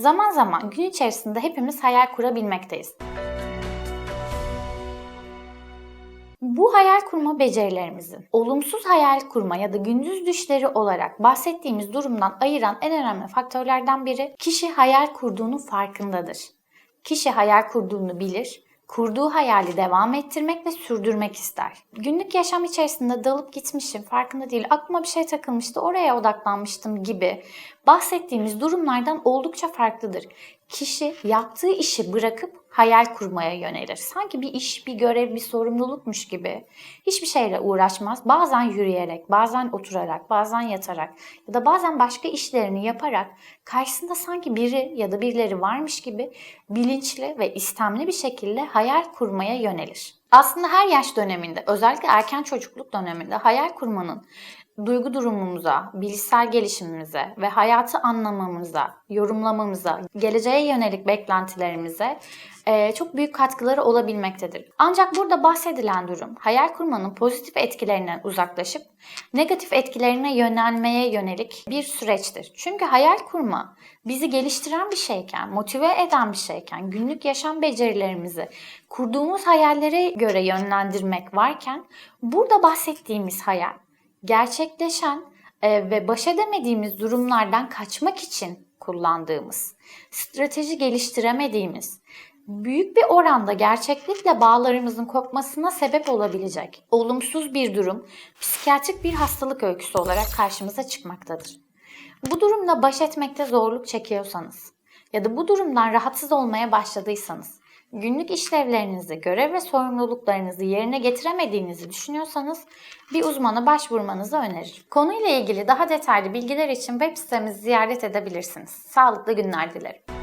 Zaman zaman gün içerisinde hepimiz hayal kurabilmekteyiz. Bu hayal kurma becerilerimizin olumsuz hayal kurma ya da gündüz düşleri olarak bahsettiğimiz durumdan ayıran en önemli faktörlerden biri kişi hayal kurduğunun farkındadır. Kişi hayal kurduğunu bilir, kurduğu hayali devam ettirmek ve sürdürmek ister. Günlük yaşam içerisinde dalıp gitmişim, farkında değil, aklıma bir şey takılmıştı, oraya odaklanmıştım gibi bahsettiğimiz durumlardan oldukça farklıdır. Kişi yaptığı işi bırakıp hayal kurmaya yönelir. Sanki bir iş, bir görev, bir sorumlulukmuş gibi hiçbir şeyle uğraşmaz. Bazen yürüyerek, bazen oturarak, bazen yatarak ya da bazen başka işlerini yaparak karşısında sanki biri ya da birileri varmış gibi bilinçli ve istemli bir şekilde hayal kurmaya yönelir. Aslında her yaş döneminde, özellikle erken çocukluk döneminde hayal kurmanın duygu durumumuza, bilişsel gelişimimize ve hayatı anlamamıza, yorumlamamıza, geleceğe yönelik beklentilerimize e, çok büyük katkıları olabilmektedir. Ancak burada bahsedilen durum hayal kurmanın pozitif etkilerinden uzaklaşıp negatif etkilerine yönelmeye yönelik bir süreçtir. Çünkü hayal kurma bizi geliştiren bir şeyken, motive eden bir şeyken, günlük yaşam becerilerimizi kurduğumuz hayallere göre yönlendirmek varken burada bahsettiğimiz hayal gerçekleşen e, ve baş edemediğimiz durumlardan kaçmak için kullandığımız, strateji geliştiremediğimiz, büyük bir oranda gerçeklikle bağlarımızın kopmasına sebep olabilecek olumsuz bir durum psikiyatrik bir hastalık öyküsü olarak karşımıza çıkmaktadır. Bu durumla baş etmekte zorluk çekiyorsanız ya da bu durumdan rahatsız olmaya başladıysanız, günlük işlevlerinizi, görev ve sorumluluklarınızı yerine getiremediğinizi düşünüyorsanız bir uzmana başvurmanızı öneririm. Konuyla ilgili daha detaylı bilgiler için web sitemizi ziyaret edebilirsiniz. Sağlıklı günler dilerim.